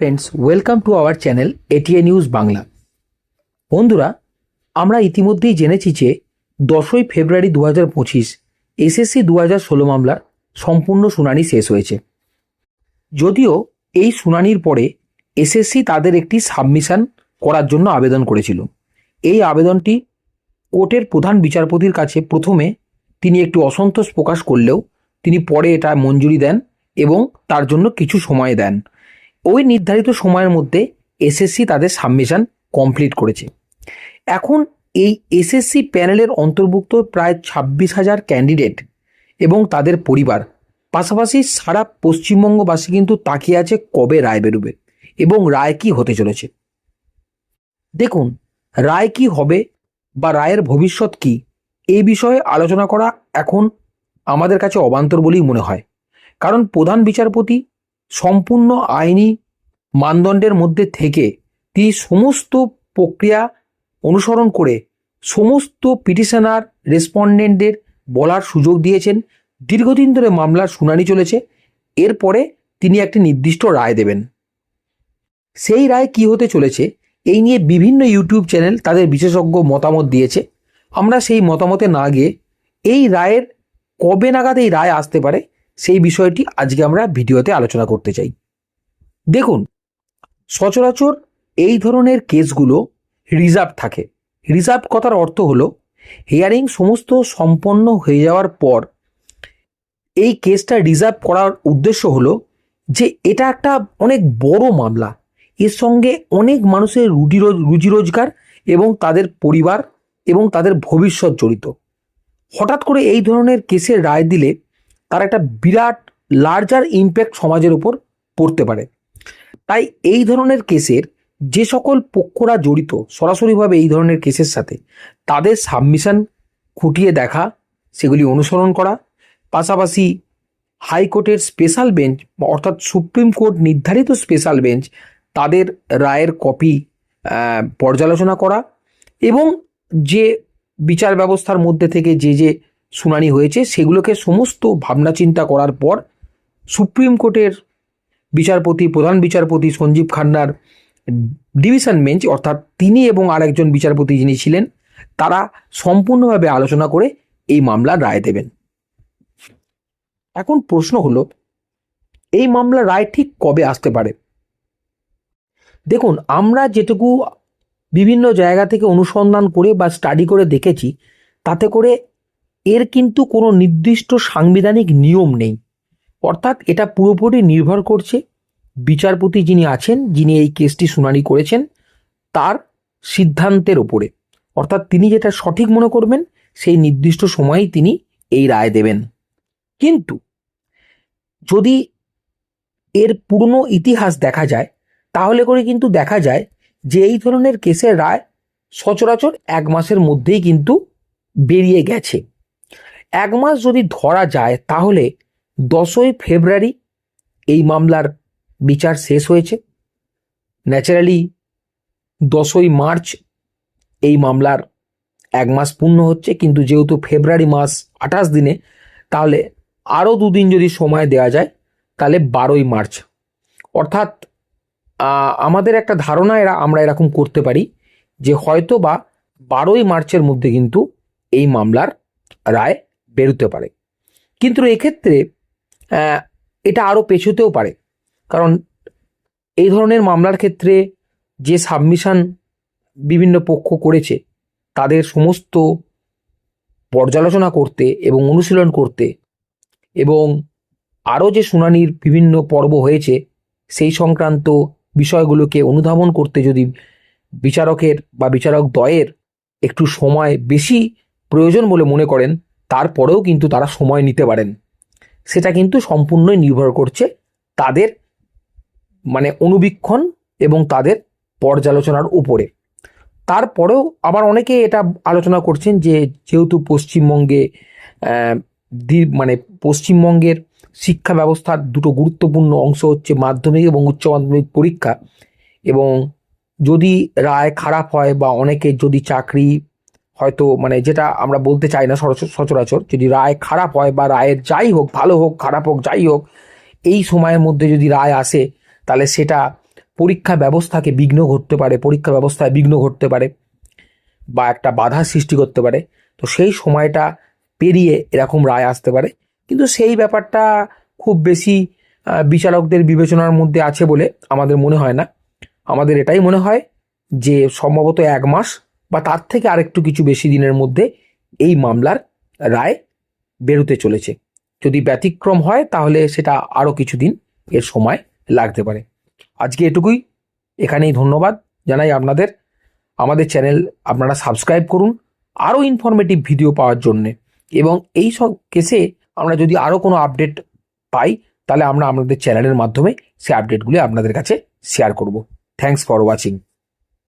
Friends welcome to our channel ATA news Bangla বন্ধুরা, আমরা ইতিমধ্যেই জেনেছি যে দশই ফেব্রুয়ারি দু হাজার পঁচিশ এসএসসি দু হাজার ষোলো মামলার সম্পূর্ণ শুনানি শেষ হয়েছে। যদিও এই শুনানির পরে এসএসসি তাদের একটি সাবমিশন করার জন্য আবেদন করেছিল। এই আবেদনটি কোর্টের প্রধান বিচারপতির কাছে প্রথমে তিনি একটু অসন্তোষ প্রকাশ করলেও তিনি পরে এটা মঞ্জুরি দেন এবং তার জন্য কিছু সময় দেন। ওই নির্ধারিত সময়ের মধ্যে এসএসসি তাদের সাবমিশন কমপ্লিট করেছে। এখন এই এসএসসি প্যানেলের অন্তর্ভুক্ত প্রায় ছাব্বিশ হাজার ক্যান্ডিডেট এবং তাদের পরিবার, পাশাপাশি সারা পশ্চিমবঙ্গবাসী কিন্তু তাকিয়ে আছে কবে রায় বেরোবে এবং রায় কি হতে চলেছে। দেখুন, রায় কি হবে বা রায়ের ভবিষ্যৎ কি, এই বিষয়ে আলোচনা করা এখন আমাদের কাছে অবান্তর বলেই মনে হয়। কারণ প্রধান বিচারপতি সম্পূর্ণ আইনি মানদণ্ডের মধ্যে থেকে তিনি সমস্ত প্রক্রিয়া অনুসরণ করে সমস্ত পিটিশনার রেসপন্ডেন্টদের বলার সুযোগ দিয়েছেন। দীর্ঘদিন ধরে মামলার শুনানি চলেছে। এরপরে তিনি একটি নির্দিষ্ট রায় দেবেন। সেই রায় কি হতে চলেছে, এই নিয়ে বিভিন্ন ইউটিউব চ্যানেল তাদের বিশেষজ্ঞ মতামত দিয়েছে। আমরা সেই মতামতে না গিয়ে এই রায়ের কবে নাগাদ এই রায় আসতে পারে সেই বিষয়টি আজকে আমরা ভিডিওতে আলোচনা করতে চাই। দেখুন, সচরাচর এই ধরনের কেসগুলো রিজার্ভ থাকে। রিজার্ভ কথার অর্থ হলো হিয়ারিং সমস্ত সম্পন্ন হয়ে যাওয়ার পর এই কেসটা রিজার্ভ করার উদ্দেশ্য হলো যে এটা একটা অনেক বড় মামলা। এর সঙ্গে অনেক মানুষের রুটি রুজি রোজগার এবং তাদের পরিবার এবং তাদের ভবিষ্যৎ জড়িত। হঠাৎ করে এই ধরনের কেসের রায় দিলে তার একটা বিরাট লার্জার ইম্প্যাক্ট সমাজের উপর পড়তে পারে। তাই এই ধরনের কেসের যে সকল পক্ষরা জড়িত, সরাসরিভাবে এই ধরনের কেসের সাথে তাদের সাবমিশন খুঁটিয়ে দেখা, সেগুলি অনুসরণ করা, পাশাপাশি হাইকোর্টের স্পেশাল বেঞ্চ অর্থাৎ সুপ্রিম কোর্ট নির্ধারিত স্পেশাল বেঞ্চ তাদের রায়ের কপি পর্যালোচনা করা এবং যে বিচার ব্যবস্থার মধ্যে থেকে যে যে শুনানি হয়েছে, সেগুলোকে সমস্ত ভাবনা চিন্তা করার পর সুপ্রিম কোর্টের বিচারপতি, প্রধান বিচারপতি সঞ্জীব খান্নার ডিভিশন বেঞ্চ, অর্থাৎ তিনি এবং আরেকজন বিচারপতি যিনি ছিলেন, তারা সম্পূর্ণভাবে আলোচনা করে এই মামলার রায় দেবেন। এখন প্রশ্ন হলো, এই মামলার রায় ঠিক কবে আসতে পারে? দেখুন, আমরা যেটুকু বিভিন্ন জায়গা থেকে অনুসন্ধান করে বা স্টাডি করে দেখেছি, তাতে করে এর কিন্তু কোনো নির্দিষ্ট সাংবিধানিক নিয়ম নেই। অর্থাৎ এটা পুরোপুরি নির্ভর করছে বিচারপতি যিনি আছেন, যিনি এই কেসটি শুনানি করেছেন, তার সিদ্ধান্তের ওপরে অর্থাৎ তিনি যেটা সঠিক মনে করবেন, সেই নির্দিষ্ট সময়েই তিনি এই রায় দেবেন। কিন্তু যদি এর পুরনো ইতিহাস দেখা যায়, তাহলে করে কিন্তু দেখা যায় যে এই ধরনের কেসের রায় সচরাচর এক মাসের মধ্যেই কিন্তু বেরিয়ে গেছে। এক মাস যদি ধরা যায়, তাহলে দশই ফেব্রুয়ারি এই মামলার বিচার শেষ হয়েছে। ন্যাচারালি দশই মার্চ এই মামলার এক মাস পূর্ণ হচ্ছে, কিন্তু যেহেতু ফেব্রুয়ারি মাস আঠাশ দিনে, তাহলে আরও দুদিন যদি সময় দেওয়া যায়, তাহলে বারোই মার্চ। অর্থাৎ আমাদের একটা ধারণা এরা, আমরা এরকম করতে পারি যে হয়তো বা বারোই মার্চের মধ্যে কিন্তু এই মামলার রায় বেরোতে পারে। কিন্তু এক্ষেত্রে এটা আরও পেছোতেও পারে। কারণ এই ধরনের মামলার ক্ষেত্রে যে সাবমিশন বিভিন্ন পক্ষ করেছে, তাদের সমস্ত পর্যালোচনা করতে এবং অনুশীলন করতে এবং আরও যে শুনানির বিভিন্ন পর্ব হয়েছে, সেই সংক্রান্ত বিষয়গুলোকে অনুধাবন করতে যদি বিচারকের বা বিচারক দ্বয়ের একটু সময় বেশি প্রয়োজন বলে মনে করেন তারপরেও কিন্তু তারা সময় নিতে পারেন। সেটা কিন্তু সম্পূর্ণই নির্ভর করছে তাদের মানে অনুবীক্ষণ এবং তাদের পর্যালোচনার উপরে। তারপরেও আবার অনেকে এটা আলোচনা করছেন যে যেহেতু পশ্চিমবঙ্গে মানে পশ্চিমবঙ্গের শিক্ষা ব্যবস্থার দুটো গুরুত্বপূর্ণ অংশ হচ্ছে মাধ্যমিক এবং উচ্চ মাধ্যমিক পরীক্ষা এবং যদি রায় খারাপ হয় বা অনেকে যদি চাকরি হয়তো মানে যেটা আমরা বলতে চাই না সচরাচর, যদি রায় খারাপ হয় বা রায়ের যাই হোক, ভালো হোক, খারাপ হোক, যাই হোক, এই সময়ের মধ্যে যদি রায় আসে, তাহলে সেটা পরীক্ষা ব্যবস্থাকে বিঘ্ন ঘটতে পারে, পরীক্ষা ব্যবস্থায় বিঘ্ন ঘটতে পারে বা একটা বাধা সৃষ্টি করতে পারে। তো সেই সময়টা পেরিয়ে এরকম রায় আসতে পারে। কিন্তু সেই ব্যাপারটা খুব বেশি বিচারকদের বিবেচনার মধ্যে আছে বলে আমাদের মনে হয় না। আমাদের এটাই মনে হয় যে সম্ভবত এক মাস বা তার থেকে আরেকটু কিছু বেশি দিনের মধ্যে এই মামলার রায় বেরোতে চলেছে। যদি ব্যতিক্রম হয়, তাহলে সেটা আরও কিছুদিন এর সময় লাগতে পারে। আজকে এটুকুই। এখানেই ধন্যবাদ জানাই আপনাদের। আমাদের চ্যানেল আপনারা সাবস্ক্রাইব করুন। আরও ইনফরমেটিভ ভিডিও পাওয়ার জন্যে। এবং এই সব কেসে আমরা যদি আরও কোনো আপডেট পাই, তাহলে আমরা আমাদের চ্যানেলের মাধ্যমে সেই আপডেটগুলি আপনাদের কাছে শেয়ার করব। Thanks for watching